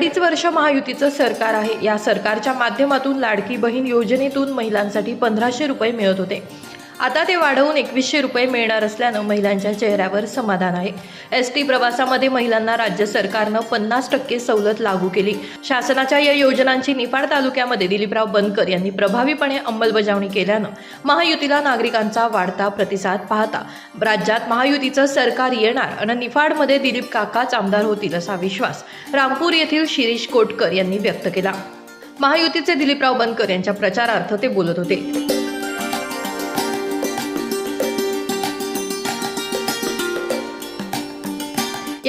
अडीच वर्ष महायुतीचं सरकार आहे. या सरकारच्या माध्यमातून लाडकी बहीण योजनेतून महिलांसाठी पंधराशे रुपये मिळत होते. आता ते वाढवून एकवीसशे रुपये मिळणार असल्यानं महिलांच्या चेहऱ्यावर समाधान आहे. एस टी प्रवासामध्ये महिलांना राज्य सरकारनं पन्नास टक्के सवलत लागू केली. शासनाच्या या योजनांची निफाड तालुक्यामध्ये दिलीपराव बनकर यांनी प्रभावीपणे अंमलबजावणी केल्यानं महायुतीला नागरिकांचा वाढता प्रतिसाद पाहता. राज्यात महायुतीचं सरकार येणार आणि निफाडमध्ये दिलीप काकाच आमदार होतील असा विश्वास रामपूर येथील शिरीष कोटकर यांनी व्यक्त केला. महायुतीचे दिलीपराव बनकर यांच्या प्रचारार्थ ते बोलत होते.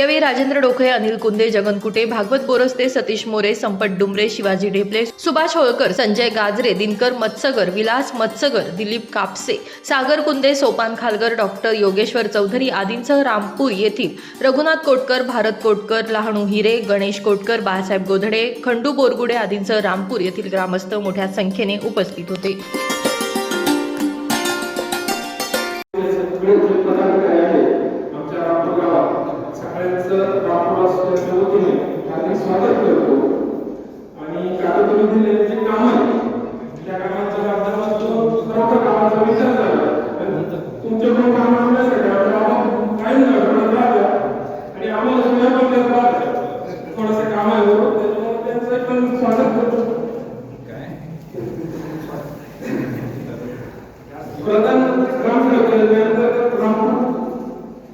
यावेळी राजेंद्र डोखे अनिल कुंदे जगन कुटे भागवत बोरस्ते सतीश मोरे संपत डुमरे शिवाजी ढेपले सुभाष होळकर संजय गाजरे दिनकर मत्सगर विलास मत्सगर दिलीप कापसे सागर कुंदे सोपान खालगर डॉक्टर योगेश्वर चौधरी आदींसह रामपूर येथील रघुनाथ कोटकर भारत कोटकर लहाणू हिरे गणेश कोटकर बाळासाहेब गोधडे खंडू बोरगुडे आदींसह रामपूर येथील ग्रामस्थ मोठ्या संख्येने उपस्थित होते. दिलेले जे काम आहे त्या कामाच्या माध्यमातून कामाचा विचार झाला तुमच्याकडून काम राहत्या आणि आम्हाला राहत्या थोडंसं काम आहे बरोबर त्याच्यामुळे त्यांचं पण स्वागत करतो. प्रधान योजनेअंतर्गत रामपूर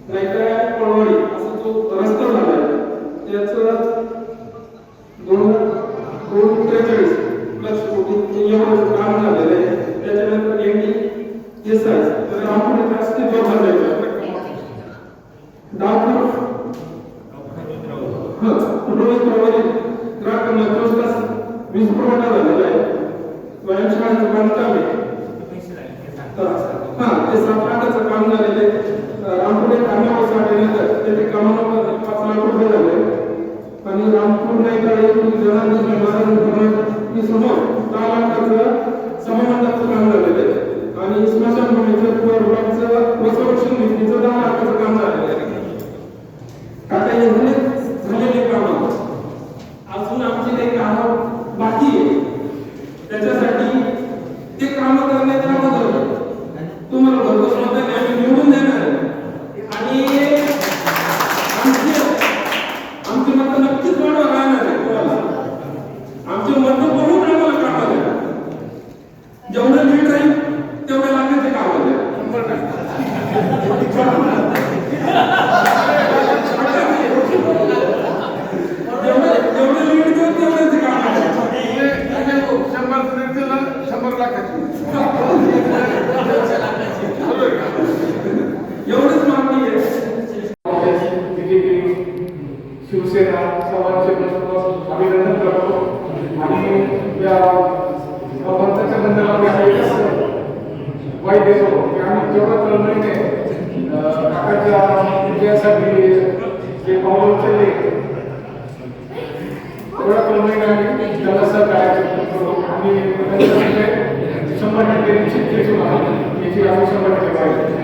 नाहीतर पुरवठा झालेला आहे स्वयंशाळेचं बांधकाम आहे हा ते सात काम झालेलं आहे रामपूर एक कामावर नंतर त्याचे कामावर पाच लाख रुपये झाले आणि रामपूर नाही का एक जणांनी महाराज समोर दहा लाखाचं समामंडळाचं काम झालेलं आहे आणि स्मशानभूमीचं पूर्वाचं वसवक्षण भिंतीचं दहा लाखाचं काम झालेलं आहे आता हे झाले झालेले काम अजून आमची काही कामं लाखाची एवढंच मागणी आहे शिवसेना सर्वांचे अभिनंदन करतो. आणि या पंथाच्या बंधनाला आम्ही वाईट देतो की आम्ही जेवढं तळमळीने काकाच्या विजयासाठी जे पाऊल उचलले तेवढ्या तळमळीने आम्ही त्याला सहकार्य करतो. आणि शंभर टक्के निश्चित केली याची आम्ही शंभर टक्के पाहिजे